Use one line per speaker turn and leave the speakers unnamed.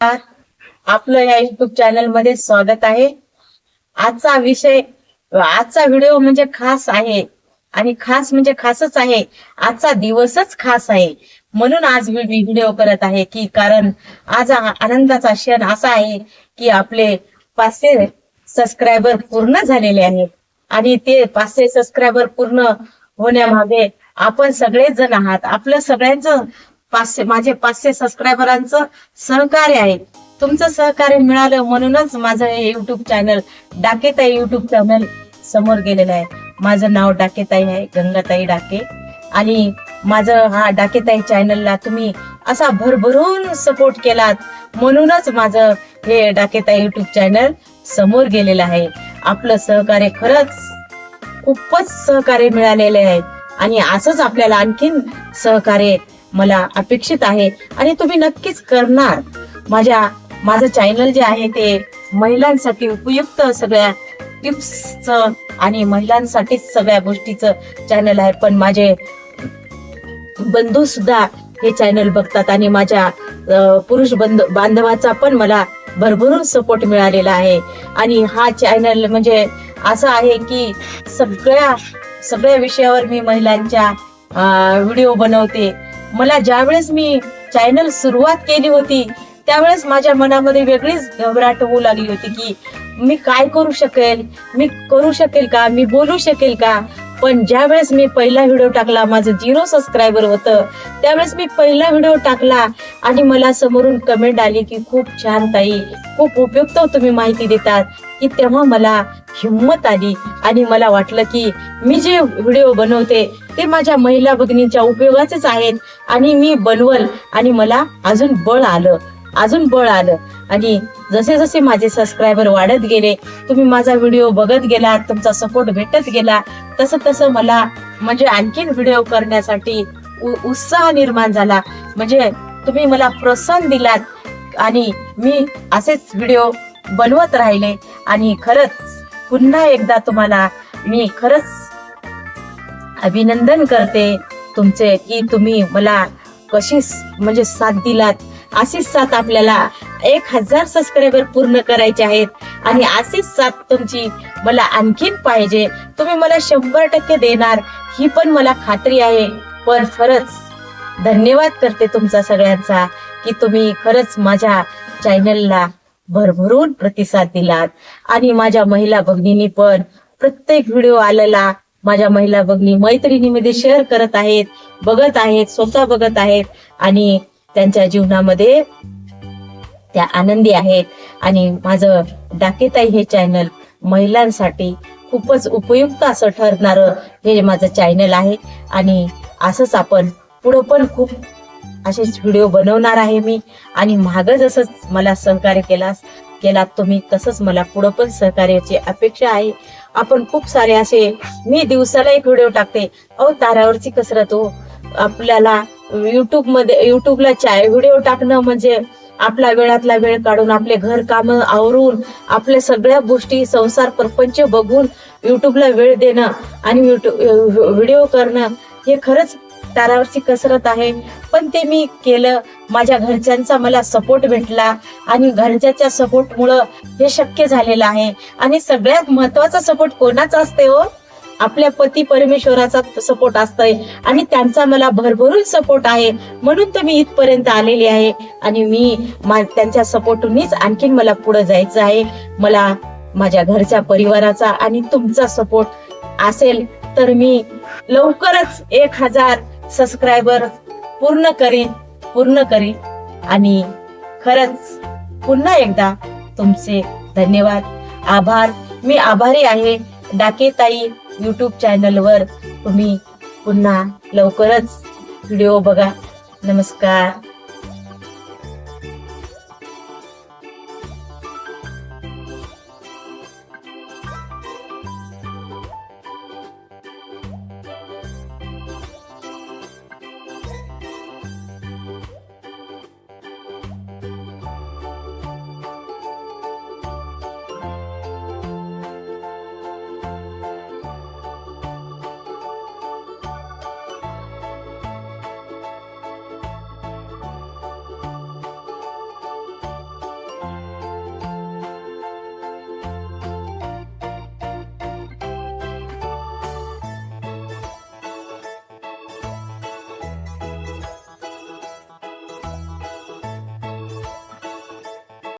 आपलं या युट्यूब चॅनलमध्ये स्वागत आहे. आजचा विषय आजचा व्हिडिओ म्हणजे खास आहे आणि खास म्हणजे खासच आहे. आजचा दिवसच खास आहे. म्हणून आज मी व्हिडिओ करत आहे की कारण आज आनंदाचा क्षण असा आहे की आपले पाचशे सबस्क्रायबर पूर्ण झालेले आहेत. आणि ते पाचशे सबस्क्रायबर पूर्ण होण्यामागे आपण सगळेच जण आहात. आपलं सगळ्यांचं पाचशे माझे पाचशे सबस्क्रायबरांचं सहकार्य आहे. तुमचं सहकार्य मिळालं म्हणूनच माझं हे युट्यूब चॅनल डाकेताई युट्यूब चॅनल समोर गेलेलं आहे. माझं नाव डाकेताई आहे गंगाताई डाके. आणि माझं हा डाकेताई चॅनलला तुम्ही असा भरभरून सपोर्ट केलात म्हणूनच माझं हे डाकेताई युट्यूब चॅनल समोर गेलेलं आहे. आपलं सहकार्य खरंच खूपच सहकार्य मिळालेले आहे. आणि असंच आपल्याला आणखीन सहकार्य मला अपेक्षित आहे आणि तुम्ही नक्कीच करणार. माझ्या माझं चॅनल जे आहे ते महिलांसाठी उपयुक्त सगळ्या टिप्स आणि महिलांसाठीच सगळ्या गोष्टीचं चॅनल आहे. पण माझे बंधू सुद्धा हे चॅनल बघतात आणि माझ्या पुरुष बंध बांधवाचा पण मला भरभरून सपोर्ट मिळालेला आहे. आणि हा चॅनल म्हणजे असं आहे की सगळ्या सगळ्या विषयावर मी महिलांच्या व्हिडिओ बनवते. मला ज्यावेळेस मी चॅनल सुरुवात केली होती त्यावेळेस माझ्या मनामध्ये वेगळीच घबराट होऊ लागली होती की मी काय करू शकेल? मी करू शकेल का? मी बोलू शकेल का? पण ज्यावेळेस मी पहिला व्हिडिओ टाकला माझं झिरो सबस्क्रायबर होतं त्यावेळेस मी पहिला व्हिडिओ टाकला आणि मला समोरून कमेंट आली की खूप छान ताई खूप उपयुक्त तुम्ही माहिती देतात की तेव्हा मला हिंमत आली आणि मला वाटलं की मी जे व्हिडिओ बनवते ते माझ्या महिला भगिनींच्या उपयोगाचेच आहेत. आणि मी बनवल आणि मला अजून बळ आलं. अजून बळ आलं. आणि जसे जसे माझे सबस्क्रायबर वाढत गेले तुम्ही माझा व्हिडिओ बघत गेलात तुमचा सपोर्ट भेटत गेला तसं तसं मला म्हणजे आणखीन व्हिडिओ करण्यासाठी उ- उत्साह निर्माण झाला. म्हणजे तुम्ही मला प्रोत्साहन दिलात आणि मी असेच व्हिडिओ बनवत राहिले. आणि खरंच पुन्हा एकदा तुम्हाला मी खरंच अभिनंदन करते तुमचे की तुम्ही मला कशी म्हणजे साथ दिलात. अशीच साथ आपल्याला एक हजार सबस्क्रायबर पूर्ण करायचे आहेत. आणि अशीच साथ तुमची मला आणखीन पाहिजे. तुम्ही मला शंभर टक्के देणार ही पण मला खात्री आहे. पण खरंच धन्यवाद करते तुमचा सगळ्यांचा की तुम्ही खरंच माझ्या चॅनलला भरभरून प्रतिसाद दिलात. आणि माझ्या महिला भगिनी पण प्रत्येक व्हिडिओ आलेला माझ्या महिला भगिनी मैत्रिणीमध्ये शेअर करत आहेत बघत आहेत स्वतः बघत आहेत आणि त्यांच्या जीवनामध्ये त्या आनंदी आहेत. आणि माझं डाकेताई हे चॅनल महिलांसाठी खूपच उपयुक्त असं ठरणार हे माझं चॅनल आहे. आणि असंच आपण पुढं पण खूप असेच व्हिडिओ बनवणार आहे मी. आणि मागं जसं मला सहकार्य केलास केलात तुम्ही तसंच मला पुढं पण सहकार्याची अपेक्षा आहे. आपण खूप सारे असे मी दिवसाला एक व्हिडिओ टाकते. अहो तारावरची कसरत हो. आपल्याला युट्यूबमध्ये युट्यूबला चाय व्हिडिओ टाकणं म्हणजे आपला वेळातला वेळ काढून आपले घर काम आवरून आपल्या सगळ्या गोष्टी संसार प्रपंच बघून युट्यूबला वेळ देणं आणि युट्यूब व्हिडिओ करणं हे खरंच तारावरची कसरत आहे. पण ते मी केलं. माझ्या घरच्यांचा मला सपोर्ट भेटला. आणि घरच्याच्या सपोर्टमुळं हे शक्य झालेलं आहे. आणि सगळ्यात महत्त्वाचा सपोर्ट कोणाचा असते हो? आपल्या पती परमेश्वराचा सपोर्ट असतोय. आणि त्यांचा मला भरभरून सपोर्ट आहे. म्हणून तर मी इथपर्यंत आलेली आहे. आणि मी त्यांच्या सपोर्टनीच आणखीन मला पुढे जायचं आहे. मला माझ्या घरच्या परिवाराचा आणि तुमचा सपोर्ट असेल तर मी लवकरच एक हजार सबस्क्रायबर पूर्ण करीन पूर्ण करीन. आणि खरंच पुन्हा एकदा तुमचे धन्यवाद. आभार. मी आभारी आहे. डाकेताई युट्यूब चॅनलवर तुम्ही पुन्हा लवकरच व्हिडिओ बघा. नमस्कार.